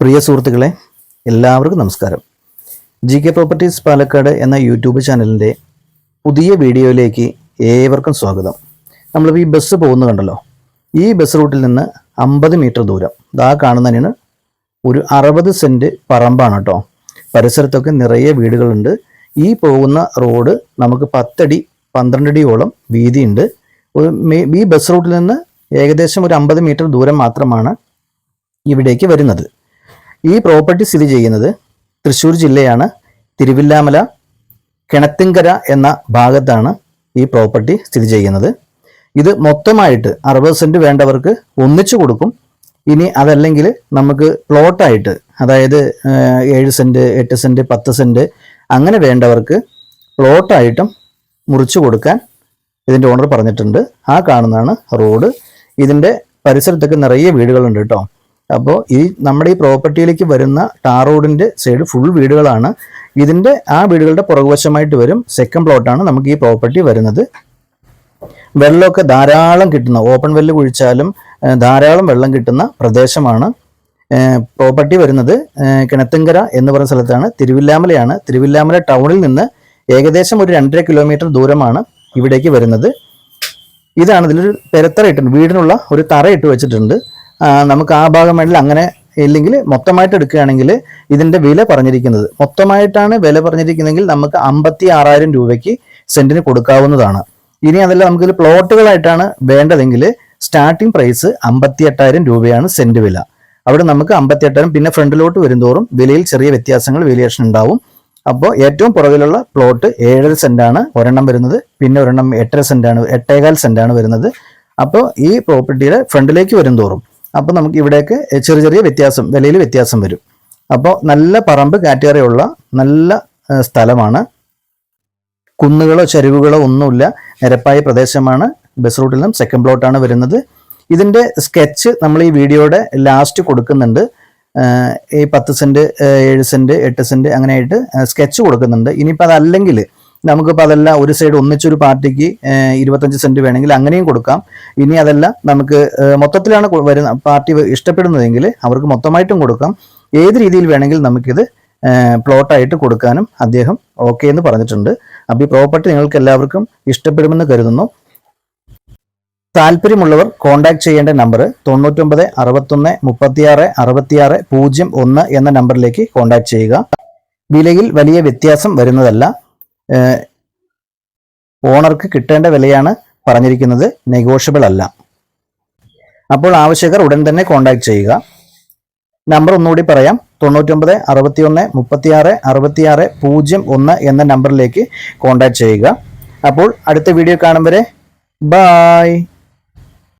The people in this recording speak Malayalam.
പ്രിയ സുഹൃത്തുക്കളെ എല്ലാവർക്കും നമസ്കാരം. ജി കെ പ്രോപ്പർട്ടീസ് പാലക്കാട് എന്ന യൂട്യൂബ് ചാനലിന്റെ പുതിയ വീഡിയോയിലേക്ക് ഏവർക്കും സ്വാഗതം. നമ്മളിപ്പോൾ ഈ ബസ് പോകുന്ന കണ്ടല്ലോ. ഈ ബസ് റൂട്ടിൽ നിന്ന് അമ്പത് മീറ്റർ ദൂരം. ഇതാ കാണുന്നതിന് ഒരു അറുപത് സെന്റ് പറമ്പാണ് കേട്ടോ. പരിസരത്തൊക്കെ നിറയെ വീടുകളുണ്ട്. ഈ പോകുന്ന റോഡ് നമുക്ക് പത്തടി പന്ത്രണ്ടടിയോളം വീതിയുണ്ട്. ഈ ബസ് റൂട്ടിൽ നിന്ന് ഏകദേശം ഒരു അമ്പത് മീറ്റർ ദൂരം മാത്രമാണ് ഇവിടേക്ക് വരുന്നത്. ഈ പ്രോപ്പർട്ടി സ്ഥിതി ചെയ്യുന്നത് തൃശ്ശൂർ ജില്ലയാണ്. തിരുവില്ലാമല കിണത്തിങ്കര എന്ന ഭാഗത്താണ് ഈ പ്രോപ്പർട്ടി സ്ഥിതി ചെയ്യുന്നത്. ഇത് മൊത്തമായിട്ട് അറുപത് സെന്റ് വേണ്ടവർക്ക് ഒന്നിച്ചു കൊടുക്കും. ഇനി അതല്ലെങ്കിൽ നമുക്ക് പ്ലോട്ടായിട്ട് അതായത് ഏഴ് സെന്റ് എട്ട് സെന്റ് പത്ത് സെന്റ് അങ്ങനെ വേണ്ടവർക്ക് പ്ലോട്ടായിട്ടും മുറിച്ചു കൊടുക്കാൻ ഇതിന്റെ ഓണർ പറഞ്ഞിട്ടുണ്ട്. ആ കാണുന്നതാണ് റോഡ്. ഇതിന്റെ പരിസരത്തൊക്കെ നിറയെ വീടുകളുണ്ട് കേട്ടോ. അപ്പോൾ ഈ നമ്മുടെ ഈ പ്രോപ്പർട്ടിയിലേക്ക് വരുന്ന ടാർ റോഡിന്റെ സൈഡ് ഫുൾ വീടുകളാണ്. ഇതിന്റെ ആ വീടുകളുടെ പുറകുവശമായിട്ട് വരും സെക്കൻഡ് പ്ലോട്ടാണ് നമുക്ക് ഈ പ്രോപ്പർട്ടി വരുന്നത്. വെള്ളമൊക്കെ ധാരാളം കിട്ടുന്ന ഓപ്പൺ വെല്ല് കുഴിച്ചാലും ധാരാളം വെള്ളം കിട്ടുന്ന പ്രദേശമാണ് പ്രോപ്പർട്ടി വരുന്നത്. കിണത്തുങ്കര എന്ന് പറയുന്ന സ്ഥലത്താണ്. തിരുവില്ലാമലയാണ്. തിരുവില്ലാമല ടൗണിൽ നിന്ന് ഏകദേശം ഒരു രണ്ടര കിലോമീറ്റർ ദൂരമാണ് ഇവിടേക്ക് വരുന്നത്. ഇതാണ് ഇതിലൊരു പെരത്തറ ഇട്ടിട്ടുണ്ട്. വീടിനുള്ള ഒരു തറ ഇട്ട് വെച്ചിട്ടുണ്ട്. നമുക്ക് ആ ഭാഗം വേണ്ടി അങ്ങനെ ഇല്ലെങ്കിൽ മൊത്തമായിട്ട് എടുക്കുകയാണെങ്കിൽ ഇതിന്റെ വില പറഞ്ഞിരിക്കുന്നത്. മൊത്തമായിട്ടാണ് വില പറഞ്ഞിരിക്കുന്നതെങ്കിൽ നമുക്ക് അമ്പത്തി ആറായിരം രൂപയ്ക്ക് സെന്റിന് കൊടുക്കാവുന്നതാണ്. ഇനി അതല്ല നമുക്ക് പ്ലോട്ടുകളായിട്ടാണ് വേണ്ടതെങ്കിൽ സ്റ്റാർട്ടിംഗ് പ്രൈസ് അമ്പത്തി എട്ടായിരം രൂപയാണ് സെന്റ് വില. അവിടെ നമുക്ക് അമ്പത്തി എട്ടായിരം പിന്നെ ഫ്രണ്ടിലോട്ട് വരുന്തോറും വിലയിൽ ചെറിയ വ്യത്യാസങ്ങൾ വേരിയേഷൻ ഉണ്ടാവും. അപ്പോൾ ഏറ്റവും പുറകിലുള്ള പ്ലോട്ട് ഏഴര സെന്റാണ് ഒരെണ്ണം വരുന്നത്. പിന്നെ ഒരെണ്ണം എട്ടര സെന്റാണ് എട്ടേകാൽ സെന്റാണ് വരുന്നത്. അപ്പോൾ ഈ പ്രോപ്പർട്ടിയുടെ ഫ്രണ്ടിലേക്ക് വരുന്തോറും അപ്പോൾ നമുക്ക് ഇവിടേക്ക് ചെറിയ ചെറിയ വ്യത്യാസം വിലയിൽ വ്യത്യാസം വരും. അപ്പോൾ നല്ല പറമ്പ് കാറ്റഗറിയുള്ള നല്ല സ്ഥലമാണ്. കുന്നുകളോ ചരിവുകളോ ഒന്നുമില്ല. നിരപ്പായ പ്രദേശമാണ്. ബസ് റൂട്ടിൽ നിന്നും സെക്കൻഡ് പ്ലോട്ടാണ് വരുന്നത്. ഇതിന്റെ സ്കെച്ച് നമ്മൾ ഈ വീഡിയോയുടെ ലാസ്റ്റ് കൊടുക്കുന്നുണ്ട്. ഈ പത്ത് സെന്റ് ഏഴ് സെന്റ് എട്ട് സെന്റ് അങ്ങനെയായിട്ട് സ്കെച്ച് കൊടുക്കുന്നുണ്ട്. ഇനിയിപ്പോൾ അതല്ലെങ്കിൽ നമുക്കിപ്പോൾ അതല്ല ഒരു സൈഡ് ഒന്നിച്ചൊരു പാർട്ടിക്ക് ഇരുപത്തഞ്ച് സെന്റ് വേണമെങ്കിൽ അങ്ങനെയും കൊടുക്കാം. ഇനി അതല്ല നമുക്ക് മൊത്തത്തിലാണ് വരുന്ന പാർട്ടി ഇഷ്ടപ്പെടുന്നതെങ്കിൽ അവർക്ക് മൊത്തമായിട്ടും കൊടുക്കാം. ഏത് രീതിയിൽ വേണമെങ്കിൽ നമുക്കിത് പ്ലോട്ടായിട്ട് കൊടുക്കാനും അദ്ദേഹം ഓക്കെ എന്ന് പറഞ്ഞിട്ടുണ്ട്. അപ്പോൾ ഈ പ്രോപ്പർട്ടി നിങ്ങൾക്ക് എല്ലാവർക്കും ഇഷ്ടപ്പെടുമെന്ന് കരുതുന്നു. താല്പര്യമുള്ളവർ കോൺടാക്ട് ചെയ്യേണ്ട നമ്പർ തൊണ്ണൂറ്റൊമ്പത് അറുപത്തൊന്ന് മുപ്പത്തിയാറ് അറുപത്തിയാറ് പൂജ്യം ഒന്ന് എന്ന നമ്പറിലേക്ക് കോൺടാക്ട് ചെയ്യുക. വിലയിൽ വലിയ വ്യത്യാസം വരുന്നതല്ല. ഓണർക്ക് കിട്ടേണ്ട വിലയാണ് പറഞ്ഞിരിക്കുന്നത്. നെഗോഷ്യബിൾ അല്ല. അപ്പോൾ ആവശ്യക്കാർ ഉടൻ തന്നെ കോൺടാക്ട് ചെയ്യുക. നമ്പർ ഒന്നുകൂടി പറയാം. തൊണ്ണൂറ്റൊമ്പത് അറുപത്തിയൊന്ന് മുപ്പത്തിയാറ് അറുപത്തിയാറ് പൂജ്യം ഒന്ന് എന്ന നമ്പറിലേക്ക് കോൺടാക്ട് ചെയ്യുക. അപ്പോൾ അടുത്ത വീഡിയോ കാണും വരെ. ബായ്